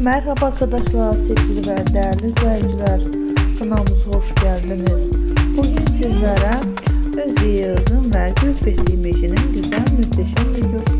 Merhaba arkadaşlar, sevgili ve değerli izleyiciler. Kanalımıza hoş geldiniz. Bugün sizlere Öz Yağız'ın ve Gülperi İmeci'nin güzel, muhteşem videosuyla